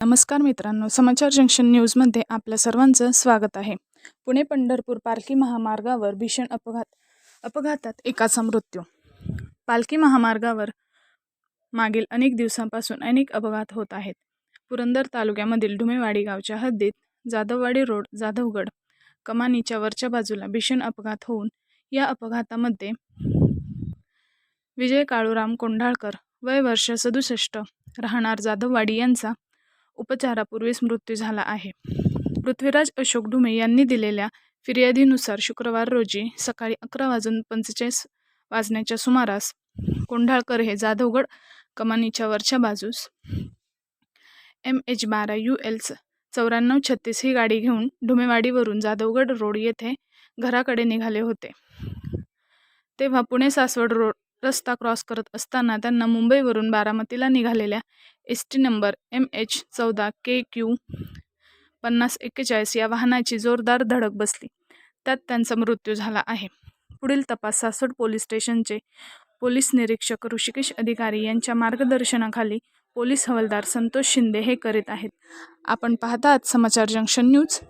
नमस्कार मित्रांनो समाचार जंक्शन न्यूजमध्ये आपल्या सर्वांचं स्वागत आहे. पुणे पंढरपूर पालखी महामार्गावर भीषण अपघात अपघातात एकाचा मृत्यू. पालखी महामार्गावर मागील अनेक दिवसांपासून अनेक अपघात होत आहेत. पुरंदर तालुक्यामधील ढुमेवाडी गावच्या हद्दीत जाधववाडी रोड जाधवगड कमानीच्या वरच्या बाजूला भीषण अपघात होऊन या अपघातामध्ये विजय काळूराम कोंढाळकर वय वर्ष सदुसष्ट राहणार जाधववाडी यांचा उपचारापूर्वीच मृत्यू झाला आहे. पृथ्वीराज अशोक ढुमे यांनी दिलेल्या फिर्यादीनुसार शुक्रवार रोजी सकाळी अकरा वाजून पंचेचाळीस वाजण्याच्या सुमारास कोंढाळकर हे जाधवगड कमानीच्या वरच्या बाजूस एम एच बारा यू एल चौऱ्याण्णव छत्तीस ही गाडी घेऊन ढुमेवाडीवरून जाधवगड रोड येथे घराकडे निघाले होते. तेव्हा पुणे सासवड रोड रस्ता क्रॉस करत असताना त्यांना मुंबईवरून बारामतीला निघालेल्या S T number M H चौदा के क्यू पन्नास एक्केचाळीस या वाहनाची जोरदार धडक बसली. त्यात त्यांचा मृत्यू झाला आहे. पुढील तपास सासवड पोलीस स्टेशनचे पोलीस निरीक्षक ऋषिकेश अधिकारी यांच्या मार्गदर्शनाखाली पोलीस हवालदार संतोष शिंदे हे करीत आहेत. आपण पाहता आहात समाचार जंक्शन न्यूज.